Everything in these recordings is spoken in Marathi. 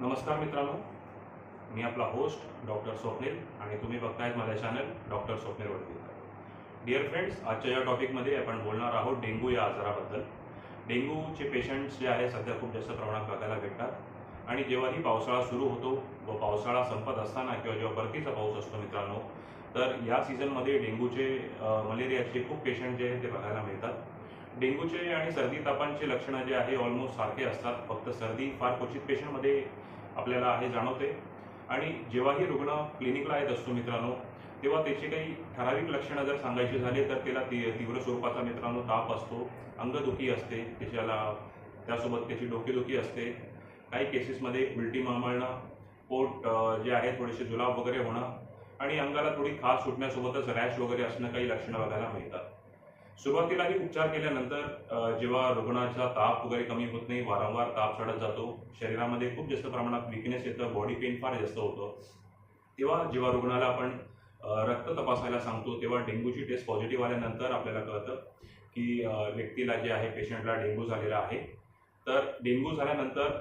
नमस्कार मित्रांनो. मी आपला होस्ट डॉक्टर स्वप्नील आणि तुम्ही बघतायत माझ्या channel doctor Swapnil Wadvikar dear friends आजच्या या टॉपिकमध्ये आपण बोलणार आहोत डेंग्यू या आजाराबद्दल. डेंग्यूचे पेशंट्स जे आहे सध्या खूप जास्त प्रमाणात बघायला भेटतात. आणि जेव्हाही पावसाळा सुरू होतो व पावसाळा संपत असताना किंवा जेव्हा परतीचा पाऊस असतो मित्रांनो तर या सीझनमध्ये डेंग्यूचे मलेरियाचे खूप पेशंट जे आहेत ते बघायला मिळतात. डेंग्यूचे आणि सर्दी तापांचे लक्षणं जे आहे ऑलमोस्ट सारखे असतात. फक्त सर्दी फार क्वचित पेशंटमध्ये आपल्याला आहे जाणवते. आणि जेव्हाही रुग्ण क्लिनिकला येत असतो मित्रांनो तेव्हा त्याची काही ठराविक लक्षणं जर सांगायची झाली तर त्याला ती तीव्र स्वरूपाचा मित्रांनो ताप असतो अंगदुखी असते त्याच्याला त्यासोबत त्याची डोकेदुखी असते. काही केसेसमध्ये उलटी मळमळणं पोट जे आहे थोडेसे जुलाब वगैरे होणं आणि अंगाला थोडी खास सुटण्यासोबतच रॅश वगैरे असणं काही लक्षणं बघायला मिळतात. सुरुवातीलाही उपचार केल्यानंतर जेव्हा रुग्णाचा ताप वगैरे कमी होत नाही वारंवार ताप चढत जातो शरीरामध्ये खूप जास्त प्रमाणात विकनेस येतं बॉडी पेन फार जास्त होतं. तेव्हा जेव्हा रुग्णाला आपण रक्त तपासायला सांगतो तेव्हा डेंग्यूची टेस्ट पॉझिटिव्ह आल्यानंतर आपल्याला कळतं की व्यक्तीला जे आहे पेशंटला डेंग्यू झालेला आहे. तर डेंग्यू झाल्यानंतर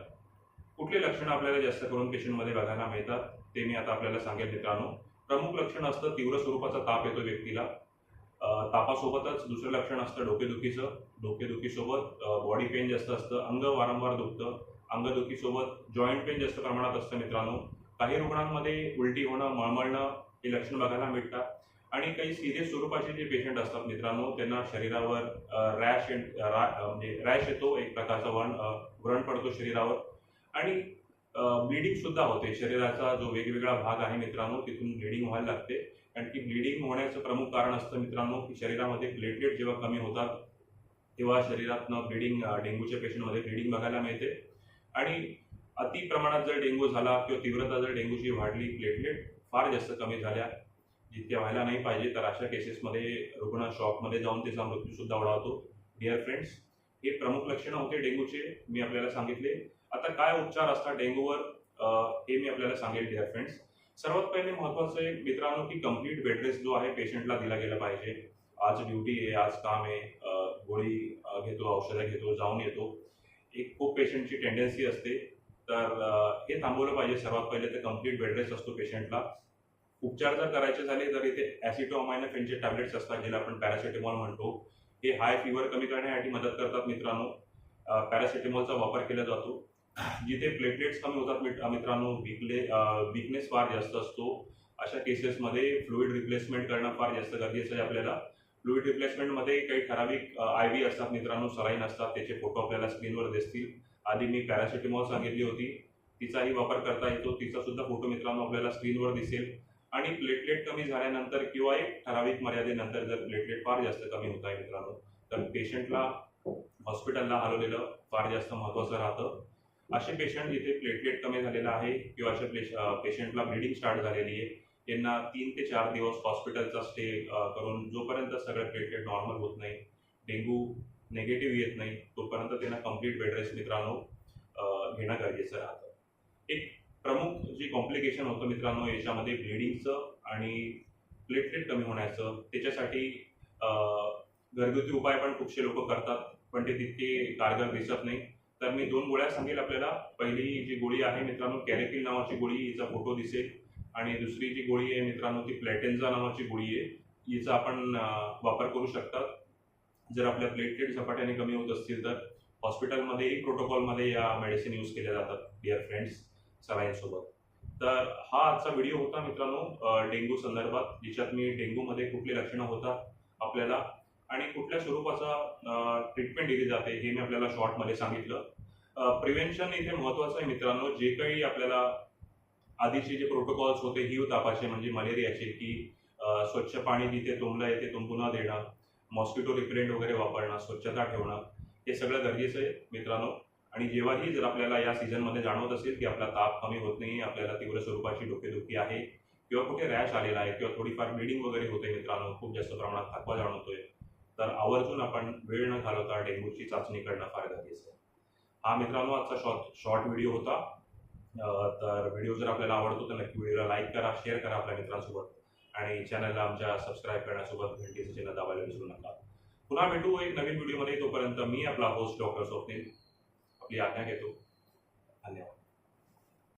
कुठले लक्षणं आपल्याला जास्त करून पेशंटमध्ये बघायला मिळतात ते मी आता आपल्याला सांगेल मित्रांनो. प्रमुख लक्षण असतं तीव्र स्वरूपाचा ताप येतो व्यक्तीला. तापासोबतच दुसरं लक्षण असतं डोकेदुखीचं. डोकेदुखीसोबत बॉडी पेन जास्त असतं अंग वारंवार दुखतं. अंगदुखीसोबत जॉईंट पेन जास्त प्रमाणात असतं मित्रांनो. काही रुग्णांमध्ये उलटी होणं मळमळणं हे लक्षण बघायला मिळतात. आणि काही सिरियस स्वरूपाचे जे पेशंट असतात मित्रांनो त्यांना शरीरावर रॅश म्हणजे रॅश येतो एक प्रकारचा वण व्रण पडतो शरीरावर. आणि ब्लिडिंग सुद्धा होते. शरीराचा जो वेगवेगळा भाग आहे मित्रांनो तिथून ब्लिडिंग व्हायला लागते. आणि ती ब्लिडिंग होण्याचं प्रमुख कारण असतं मित्रांनो की शरीरामध्ये प्लेटलेट जेव्हा कमी होतात तेव्हा शरीरातनं ब्लिडिंग डेंग्यूच्या पेशंटमध्ये ब्लिडिंग बघायला मिळते. आणि अति प्रमाणात जर डेंग्यू झाला किंवा तीव्रता जर डेंग्यूची वाढली प्लेटलेट फार जास्त कमी झाल्या जिथे व्हायला नाही पाहिजे तर अशा केसेसमध्ये रुग्ण शॉकमध्ये जाऊन त्याचा मृत्यूसुद्धा ओढावतो. डिअर फ्रेंड्स हे प्रमुख लक्षणं होते डेंग्यूचे मी आपल्याला सांगितले. आता काय उपचार असतात डेंग्यूवर? हे मी आपल्याला सांगेल डिअर फ्रेंड्स सर्वात पहिले महत्वाचं आहे मित्रांनो की कंप्लीट बेड रेस्ट जो आहे पेशंटला दिला गेला पाहिजे. आज ड्युटी आहे आज काम आहे गोळी घेतो औषधं घेतो जाऊन येतो. एक खूप पेशंटची टेंडन्सी असते. तर हे थांबवलं पाहिजे. सर्वात पहिले तर कंप्लीट बेड रेस्ट असतो पेशंटला उपचार जर करायचे झाले तर इथे ॲसिटोमायनाफेनचे टॅबलेट्स असतात ज्याला आपण पॅरासिटेमॉल म्हणतो. हे हाय फिवर कमी करण्यासाठी मदत करतात मित्रांनो. पॅरासिटेमॉलचा वापर केला जातो. जिथे प्लेटलेट्स कमी होतात मित्रांनो विकले विकनेस फार जास्त असतो. अशा केसेसमध्ये फ्लुईड रिप्लेसमेंट करणं फार जास्त गरजेचं आहे आपल्याला. फ्लुइड रिप्लेसमेंटमध्ये काही ठराविक आय व्ही असतात मित्रांनो सलाईन असतात त्याचे फोटो आपल्याला स्क्रीनवर दिसतील. आधी मी पॅरासिटेमॉल सांगितली होती. तिचाही वापर करता येतो. तिचा सुद्धा फोटो मित्रांनो आपल्याला स्क्रीनवर दिसेल. आणि प्लेटलेट कमी झाल्यानंतर किंवा एक ठराविक मर्यादेनंतर जर प्लेटलेट फार जास्त कमी होत आहे मित्रांनो तर पेशंटला हॉस्पिटलला हलवलेलं फार जास्त महत्त्वाचं राहतं. असे पेशंट जिथे प्लेटलेट कमी झालेला आहे किंवा अशा पेश पेशंटला ब्लिडिंग स्टार्ट झालेली आहे त्यांना तीन ते चार दिवस हॉस्पिटलचा स्टे करून जोपर्यंत सगळं प्लेटलेट नॉर्मल होत नाही डेंग्यू नेगेटिव्ह येत नाही तोपर्यंत त्यांना कंप्लीट बेडरेस्ट मित्रांनो घेणं गरजेचं राहतं. एक प्रमुख जे कॉम्प्लिकेशन होतं मित्रांनो याच्यामध्ये ब्लिडिंगचं आणि प्लेटलेट कमी होण्याचं त्याच्यासाठी घरगुती उपाय पण खूपसे लोक करतात पण ते तितके कारगर दिसत नाही. तर मी दोन गोळ्या सांगेल आपल्याला. पहिली जी गोळी आहे मित्रांनो कॅरेपिल नावाची गोळी हिचा फोटो दिसेल. आणि दुसरी जी गोळी आहे मित्रांनो ती प्लॅटेन्झा नावाची गोळी आहे. हिचा आपण वापर करू शकतात जर आपल्या प्लेटलेट झपाट्याने कमी होत असतील तर. हॉस्पिटलमध्येही प्रोटोकॉलमध्ये या मेडिसिन यूज केल्या जातात डिअर फ्रेंड्स सलाईनसोबत तर हा आजचा व्हिडिओ होता मित्रांनो डेंग्यू संदर्भात. ज्याच्यात मी डेंग्यूमध्ये कुठली लक्षणं होतात आपल्याला आणि कुठल्या स्वरूपाचा ट्रीटमेंट दिली जाते हे मी आपल्याला शॉर्टमध्ये सांगितलं. प्रिव्हेन्शन इथे महत्त्वाचं आहे मित्रांनो. जे काही आपल्याला आधीचे जे प्रोटोकॉल्स होते हिव तापाचे म्हणजे मलेरियाचे की स्वच्छ पाणी जिथे तुंबलं येते ते न देणं मॉस्किटो रिपेलेंट वगैरे वापरणं स्वच्छता ठेवणं हे सगळं गरजेचं आहे मित्रांनो. आणि जेव्हाही जर आपल्याला या सीझनमध्ये जाणवत असेल की आपला ताप कमी होत नाही आपल्याला तीव्र स्वरूपाची डोकेदुखी आहे किंवा कुठे रॅश आलेला आहे किंवा थोडीफार ब्लिडिंग वगैरे होते मित्रांनो खूप जास्त प्रमाणात थकवा जाणवतोय तर आवर्जून आपण वेळ न घालवता डेंग्यूची चाचणी करणं फार गरजेचं आहे. हा मित्रांनो आजचा शॉर्ट शॉर्ट व्हिडिओ होता. तर व्हिडिओ जर आपल्याला आवडतो तर नक्की व्हिडिओला लाईक करा शेअर करा आपल्या मित्रांसोबत. आणि चॅनलला आमच्या सबस्क्राईब करण्यासोबत घंटीचं चिन्ह दाबायला विसरू नका. पुन्हा भेटू एक नवीन व्हिडिओमध्ये तोपर्यंत मी आपला होस्ट डॉक्टर स्वप्नील आपली आज्ञा घेतो. धन्यवाद.